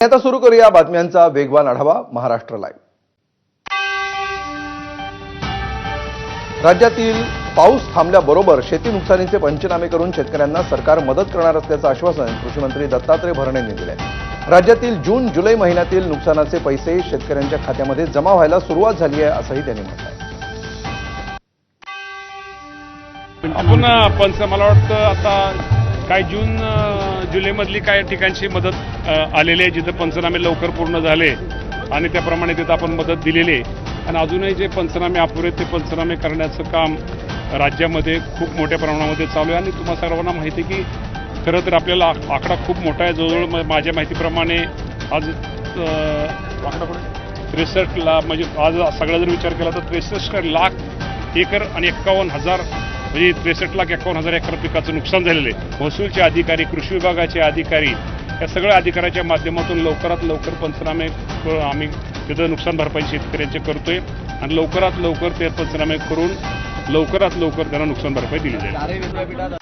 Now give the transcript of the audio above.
आता सुरू करूया बातम्यांचा वेगवान आढावा महाराष्ट्र लाईव्ह राज्यातील पाऊस थांबल्याबरोबर शेती नुकसानीचे पंचनामे करून शेतकऱ्यांना सरकार मदत करणार असल्याचं आश्वासन कृषीमंत्री दत्तात्रय भरणे यांनी राज्यातील जून जुलै महिन्यातील नुकसानाचे पैसे शेतकऱ्यांच्या खात्यामध्ये जमा व्हायला सुरुवात झाली आहे असंही त्यांनी म्हटलंय. आपण मला वाटतं आता काय जून जुलैमधली काय ठिकाणची मदत आलेली आहे जिथं पंचनामे लवकर पूर्ण झाले आणि त्याप्रमाणे तिथं आपण मदत दिलेली आहे. आणि अजूनही जे पंचनामे अपुरे ते पंचनामे करण्याचं काम राज्यामध्ये खूप मोठ्या प्रमाणामध्ये चालू आहे. आणि तुम्हाला सर्वांना माहिती आहे की खरं तर आपल्याला आक- आकडा खूप मोठा आहे. जवळजवळ माझ्या माहितीप्रमाणे आज आकडा त्रेसष्ट लाख म्हणजे आज सगळा जर विचार केला तर त्रेसष्ट लाख एकर आणि एक्कावन्न हजार म्हणजे त्रेसष्ट लाख एक्कावन्न हजार एकर पिकाचं नुकसान झालेलं आहे. महसूलचे अधिकारी कृषी विभागाचे अधिकारी या सगळ्या अधिकाऱ्याच्या माध्यमातून लवकरात लवकर पंचनामे क- आम्ही तिथं नुकसान भरपाई शेतकऱ्यांचे करतोय. आणि लवकरात लवकर ते पंचनामे करून लवकरात लवकर त्यांना नुकसान भरपाई दिली जाईल.